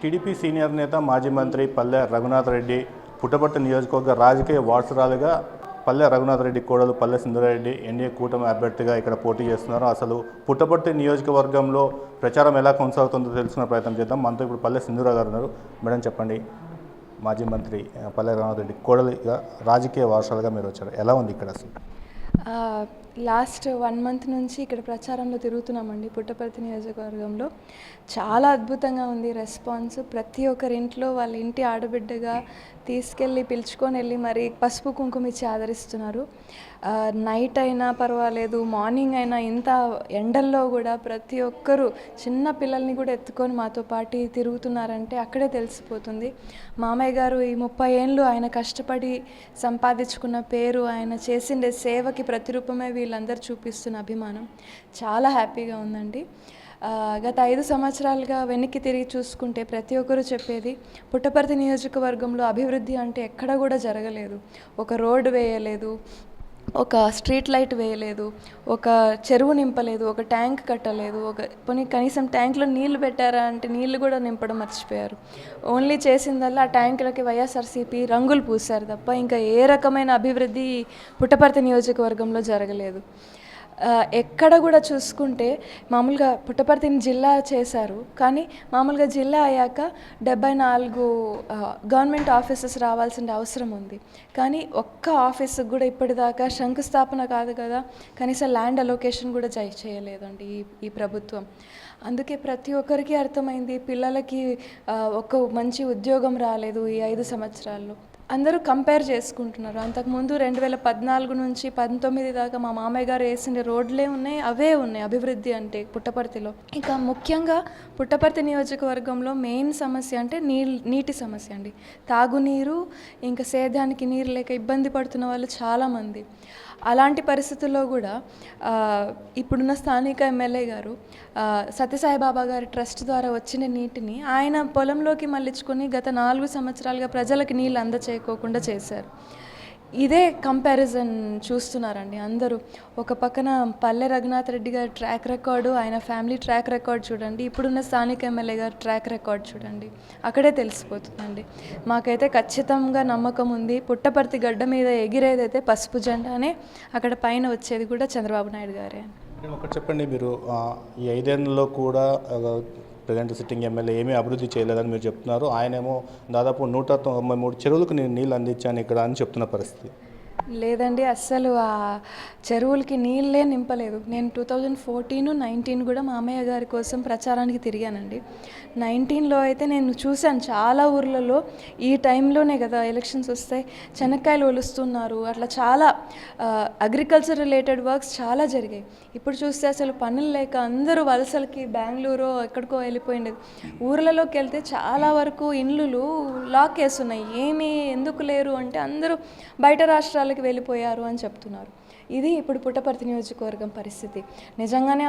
TDP senior నేత మాజీ మంత్రి పల్లె రఘునాథ్ రెడ్డి పుట్టపర్తి నియోజకవర్గ రాజకీయ వారసురాలుగా పల్లె రఘునాథ్ రెడ్డి కోడలు పల్లె సింధురెడ్డి ఎన్డీఏ కూటమి అభ్యర్థిగా ఇక్కడ పోటీ చేస్తున్నారు. అసలు పుట్టపర్తి నియోజకవర్గంలో ప్రచారం ఎలా కొనసాగుతుందో తెలుసుకునే ప్రయత్నం చేద్దాం. మనతో ఇప్పుడు పల్లె సింధురా గారు ఉన్నారు. మేడం చెప్పండి మాజీ మంత్రి పల్లె రఘునాథ్ రెడ్డి కోడలుగా రాజకీయ వారసులుగా మీరు వచ్చారు. ఎలా ఉంది ఇక్కడ అసలు? లాస్ట్ వన్ మంత్ నుంచి ఇక్కడ ప్రచారంలో తిరుగుతున్నామండి పుట్టపర్తి నియోజకవర్గంలో. చాలా అద్భుతంగా ఉంది రెస్పాన్స్. ప్రతి ఒక్కరి ఇంట్లో వాళ్ళ ఇంటి ఆడబిడ్డగా తీసుకెళ్ళి పిలుచుకొని వెళ్ళి మరి పసుపు కుంకుమ ఇచ్చి ఆదరిస్తున్నారు. నైట్ అయినా పర్వాలేదు మార్నింగ్ అయినా ఇంత ఎండల్లో కూడా ప్రతి ఒక్కరూ చిన్న పిల్లల్ని కూడా ఎత్తుకొని మాతో పాటు తిరుగుతున్నారంటే అక్కడే తెలిసిపోతుంది. మామయ్య గారు ఈ ముప్పై ఏళ్ళు ఆయన కష్టపడి సంపాదించుకున్న పేరు ఆయన చేసిండే సేవకి ప్రతిరూపమే వీళ్ళందరూ చూపిస్తున్న అభిమానం చాలా హ్యాపీగా ఉందండి. గత ఐదు సంవత్సరాలుగా వెనక్కి తిరిగి చూసుకుంటే ప్రతి ఒక్కరూ చెప్పేది పుట్టపర్తి నియోజకవర్గంలో అభివృద్ధి అంటే ఎక్కడ కూడా జరగలేదు. ఒక రోడ్డు వేయలేదు ఒక స్ట్రీట్ లైట్ వేయలేదు ఒక చెరువు నింపలేదు ఒక ట్యాంక్ కట్టలేదు ఒక పోనీ కనీసం ట్యాంక్లో నీళ్ళు పెట్టారా అంటే నీళ్ళు కూడా నింపడం మర్చిపోయారు. ఓన్లీ చేసిందల్లా ఆ ట్యాంకులకి వైఎస్ఆర్సీపీ రంగులు పూశారు తప్ప ఇంకా ఏ రకమైన అభివృద్ధి పుట్టపర్తి నియోజకవర్గంలో జరగలేదు. ఎక్కడ కూడా చూసుకుంటే మామూలుగా పుట్టపర్తిని జిల్లా చేశారు. కానీ మామూలుగా జిల్లా అయ్యాక డెబ్బై నాలుగు గవర్నమెంట్ ఆఫీసెస్ రావాల్సిన అవసరం ఉంది. కానీ ఒక్క ఆఫీస్కి కూడా ఇప్పటిదాకా శంకుస్థాపన కాదు కదా. కనీసం ల్యాండ్ అలొకేషన్ కూడా జై చేయలేదండి ఈ ఈ ప్రభుత్వం. అందుకే ప్రతి ఒక్కరికి అర్థమైంది పిల్లలకి ఒక మంచి ఉద్యోగం రాలేదు ఈ ఐదు సంవత్సరాల్లో. అందరూ కంపేర్ చేసుకుంటున్నారు. అంతకుముందు రెండు వేల పద్నాలుగు నుంచి పంతొమ్మిది దాకా మా మామయ్య గారు వేసిన రోడ్లే ఉన్నాయి అవే ఉన్నాయి అభివృద్ధి అంటే పుట్టపర్తిలో. ఇంకా ముఖ్యంగా పుట్టపర్తి నియోజకవర్గంలో మెయిన్ సమస్య అంటే నీల్ నీటి సమస్య అండి. తాగునీరు ఇంకా సేద్యానికి నీరు లేక ఇబ్బంది పడుతున్న వాళ్ళు చాలామంది. అలాంటి పరిస్థితుల్లో కూడా ఇప్పుడున్న స్థానిక ఎమ్మెల్యే గారు సత్యసాయిబాబా గారి ట్రస్ట్ ద్వారా వచ్చిన నీటిని ఆయన పొలంలోకి మళ్ళించుకొని గత నాలుగు సంవత్సరాలుగా ప్రజలకు నీళ్ళు చేయకోకుండా చేశారు. ఇదే కంపారిజన్ చూస్తున్నారండి అందరూ. ఒక పక్కన పల్లె రఘునాథ్ రెడ్డి గారి ట్రాక్ రికార్డు ఆయన ఫ్యామిలీ ట్రాక్ రికార్డ్ చూడండి. ఇప్పుడున్న స్థానిక ఎమ్మెల్యే గారి ట్రాక్ రికార్డ్ చూడండి. అక్కడే తెలిసిపోతుందండి. మాకైతే ఖచ్చితంగా నమ్మకం ఉంది. పుట్టపర్తి గడ్డ మీద ఎగిరేదైతే పసుపు జెండానే అక్కడ పైన వచ్చేది కూడా చంద్రబాబు నాయుడు గారే ఒకటి చెప్పండి మీరు ఈ ఐదేళ్ళలో కూడా ప్రజెంట్ సిట్టింగ్ ఎమ్మెల్యే ఏమీ అభివృద్ధి చేయలేదని మీరు చెప్తున్నారు. ఆయనేమో దాదాపు నూట తొంభై మూడు చెరువులకు నేను నీళ్ళు అందించాను ఇక్కడ అని చెప్తున్న పరిస్థితి. లేదండి అస్సలు ఆ చెరువులకి నీళ్ళే నింపలేదు. నేను టూ థౌజండ్ ఫోర్టీన్ నైన్టీన్ కూడా మా అమ్మయ్య గారి కోసం ప్రచారానికి తిరిగానండి. నైన్టీన్లో అయితే నేను చూశాను చాలా ఊర్లలో ఈ టైంలోనే కదా ఎలక్షన్స్ వస్తాయి శనక్కాయలు ఒలుస్తున్నారు అట్లా చాలా అగ్రికల్చర్ రిలేటెడ్ వర్క్స్ చాలా జరిగాయి. ఇప్పుడు చూస్తే అసలు పనులు లేక అందరూ వలసలకి బెంగళూరు ఎక్కడికో వెళ్ళిపోయిండేది ఊర్లలోకి వెళ్తే చాలా వరకు ఇండ్లు లాక్ వేస్తున్నాయి ఏమీ ఎందుకు లేరు అంటే అందరూ బయట రాష్ట్రాలకి వెళ్ళిపోయారు అని చెప్తున్నారు. ఇది ఇప్పుడు పుట్టపర్తి నియోజకవర్గం పరిస్థితి. నిజంగానే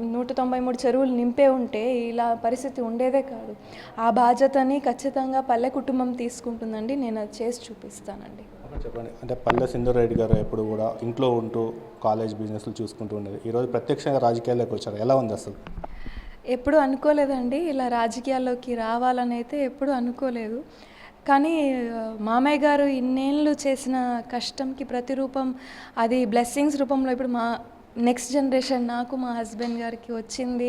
నూట తొంభై మూడు చెరువులు నింపే ఉంటే ఇలా పరిస్థితి ఉండేదే కాదు. ఆ బాధ్యతని ఖచ్చితంగా పల్లె కుటుంబం తీసుకుంటుందండి. నేను అది చేసి చూపిస్తానండి. చెప్పండి. అంటే పల్లె సింధురెడ్డి గారు ఎప్పుడు కూడా ఇంట్లో ఉంటూ కాలేజ్ బిజినెస్లు చూసుకుంటూ ఉండేది. ఈరోజు ప్రత్యక్షంగా రాజకీయాల్లోకి వచ్చారు. ఎలా ఉంది అసలు? ఎప్పుడు అనుకోలేదండి. ఇలా రాజకీయాల్లోకి రావాలని అయితే ఎప్పుడు అనుకోలేదు. కానీ మామయ్య గారు ఇన్నేళ్ళు చేసిన కష్టంకి ప్రతిరూపం అది బ్లెస్సింగ్స్ రూపంలో ఇప్పుడు మా నెక్స్ట్ జనరేషన్ నాకు మా హస్బెండ్ గారికి వచ్చింది.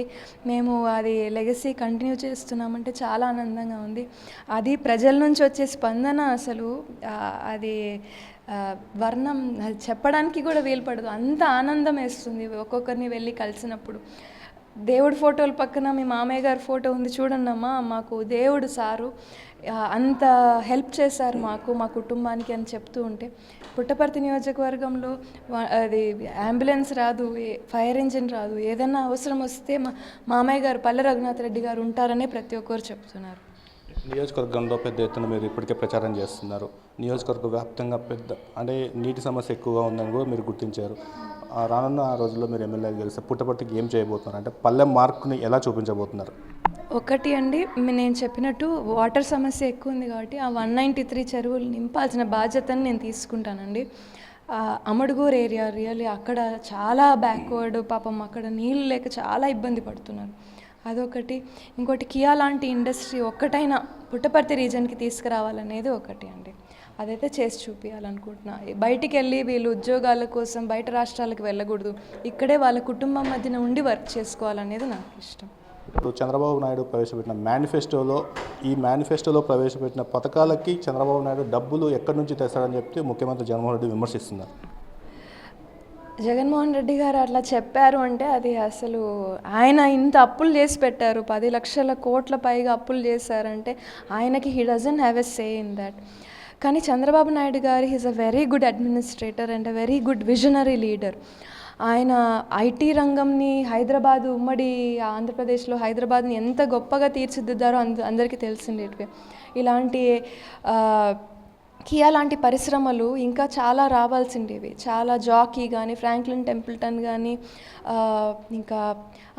మేము అది లెగసీ కంటిన్యూ చేస్తున్నామంటే చాలా ఆనందంగా ఉంది. అది ప్రజల నుంచి వచ్చే స్పందన అసలు అది వర్ణం అది చెప్పడానికి కూడా వీలు పడదు. అంత ఆనందం వేస్తుంది ఒక్కొక్కరిని వెళ్ళి కలిసినప్పుడు. దేవుడి ఫోటోల పక్కన మీ మామయ్య గారి ఫోటో ఉంది చూడండమ్మా మాకు దేవుడు సారు. అంత హెల్ప్ చేశారు మాకు మా కుటుంబానికి అని చెప్తూ ఉంటే. పుట్టపర్తి నియోజకవర్గంలో అది అంబులెన్స్ రాదు ఏ- ఫైర్ ఇంజిన్ రాదు. ఏదైనా అవసరం వస్తే మా మామయ్య గారు పల్లె రఘునాథ్ రెడ్డి గారు ఉంటారనే ప్రతి ఒక్కరు చెప్తున్నారు. నియోజకవర్గంలో పెద్ద ఎత్తున మీరు ఇప్పటికే ప్రచారం చేస్తున్నారు. నియోజకవర్గ వ్యాప్తంగా పెద్ద అంటే నీటి సమస్య ఎక్కువగా ఉందని కూడా మీరు గుర్తించారు. రానున్న రోజుల్లో మీరు ఎమ్మెల్యేగా గెలిస్తే పుట్టపర్తికి ఏం చేయబోతున్నారు? అంటే పల్లె మార్క్ని ఎలా చూపించబోతున్నారు? ఒకటి అండి నేను చెప్పినట్టు వాటర్ సమస్య ఎక్కువ ఉంది కాబట్టి ఆ వన్ నైంటీ త్రీ చెరువులు నింపాల్సిన బాధ్యతను నేను తీసుకుంటానండి. ఆ, అమడుగూరు ఏరియా రియల్లీ అక్కడ చాలా బ్యాక్వర్డ్ పాపం అక్కడ నీళ్ళు లేక చాలా ఇబ్బంది పడుతున్నారు. అదొకటి. ఇంకోటి కియా లాంటి ఇండస్ట్రీ ఒక్కటైనా పుట్టపర్తి రీజన్కి తీసుకురావాలనేది ఒకటి అండి. అదైతే చేసి చూపించాలనుకుంటున్నా బయటికి వెళ్ళి వీళ్ళు ఉద్యోగాల కోసం బయట రాష్ట్రాలకు వెళ్ళకూడదు. ఇక్కడే వాళ్ళ కుటుంబం మధ్యన ఉండి వర్క్ చేసుకోవాలనేది నాకు ఇష్టం. ఇప్పుడు చంద్రబాబు నాయుడు ప్రవేశపెట్టిన మేనిఫెస్టోలో ఈ మేనిఫెస్టోలో ప్రవేశపెట్టిన పథకాలకి చంద్రబాబు నాయుడు డబ్బులు ఎక్కడి నుంచి తెస్తాడని చెప్తే ముఖ్యమంత్రి జగన్మోహన్ రెడ్డి విమర్శిస్తున్నారు. జగన్మోహన్ రెడ్డి గారు అట్లా చెప్పారు అంటే అది అసలు ఆయన ఇంత అప్పులు చేసి పెట్టారు. పది లక్షల కోట్ల పైగా అప్పులు చేశారంటే ఆయనకి he doesn't have a say in that కానీ చంద్రబాబు నాయుడు గారు he's a very good administrator and a very good visionary leader ఆయన ఐటీ రంగంని హైదరాబాద్ ఉమ్మడి ఆంధ్రప్రదేశ్లో హైదరాబాద్ని ఎంత గొప్పగా తీర్చిదిద్దారో అంద అందరికీ తెలిసిండేటివే. ఇలాంటి కియా లాంటి పరిశ్రమలు ఇంకా చాలా రావాల్సిండేవి. చాలా జాకీ కానీ ఫ్రాంక్లిన్ టెంపుల్టన్ కానీ ఇంకా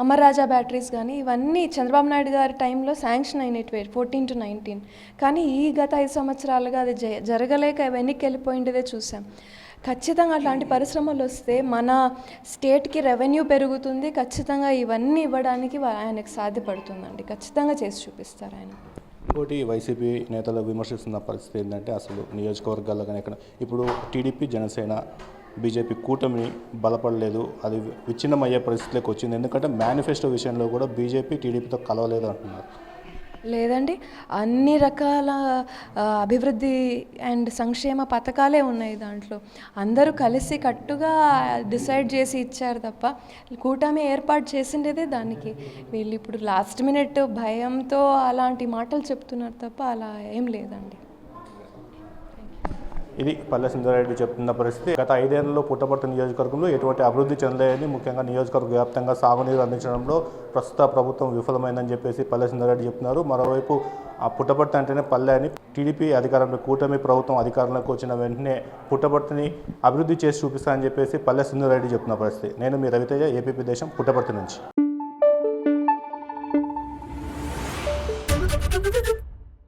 అమర్ రాజా బ్యాటరీస్ కానీ ఇవన్నీ చంద్రబాబు నాయుడు గారి టైంలో శాంక్షన్ అయినటివే ఫోర్టీన్ టు నైన్టీన్. కానీ ఈ గత ఐదు సంవత్సరాలుగా అది జరగలేక వెనక్కి వెళ్ళిపోయిండేదే చూసాం. ఖచ్చితంగా అట్లాంటి పరిశ్రమలు వస్తే మన స్టేట్కి రెవెన్యూ పెరుగుతుంది. ఖచ్చితంగా ఇవన్నీ ఇవ్వడానికి ఆయనకు సాధ్యపడుతుందండి. ఖచ్చితంగా చేసి చూపిస్తారు ఆయన. ఇంకోటి వైసీపీ నేతలు విమర్శిస్తున్న పరిస్థితి ఏంటంటే అసలు నియోజకవర్గాల్లో కానీ ఎక్కడ ఇప్పుడు టీడీపీ జనసేన బీజేపీ కూటమి బలపడలేదు. అది విచ్ఛిన్నమయ్యే పరిస్థితిలోకి వచ్చింది. ఎందుకంటే మేనిఫెస్టో విషయంలో కూడా బీజేపీ టీడీపీతో కలవలేదు అంటున్నారు లేదండి. అన్ని రకాల అభివృద్ధి అండ్ సంక్షేమ పథకాలే ఉన్నాయి దాంట్లో. అందరూ కలిసి కట్టుగా డిసైడ్ చేసి ఇచ్చారు తప్ప కూటమి ఏర్పాటు చేసిండేదే దానికి. వీళ్ళు ఇప్పుడు లాస్ట్ మినిట్ భయంతో అలాంటి మాటలు చెప్తున్నారు తప్ప అలా ఏం లేదండి. ఇది పల్లె సింగారెడ్డి చెప్తున్న పరిస్థితి. గత ఐదేళ్ళలో పుట్టపర్తి నియోజకవర్గంలో ఎటువంటి అభివృద్ధి చెందలేదని ముఖ్యంగా నియోజకవర్గ వ్యాప్తంగా సాగునీరు అందించడంలో ప్రస్తుత ప్రభుత్వం విఫలమైందని చెప్పేసి పల్లె సింగారెడ్డి చెప్తున్నారు. మరోవైపు ఆ పుట్టపర్తి అంటేనే పల్లె అని టీడీపీ అధికారంలో కూటమి ప్రభుత్వం అధికారంలోకి వచ్చిన వెంటనే పుట్టపర్తిని అభివృద్ధి చేసి చూపిస్తానని చెప్పేసి పల్లె సింగారెడ్డి చెప్తున్న పరిస్థితి. నేను మీ రవితేజ ఏపీపీ దేశం పుట్టపర్తి నుంచి.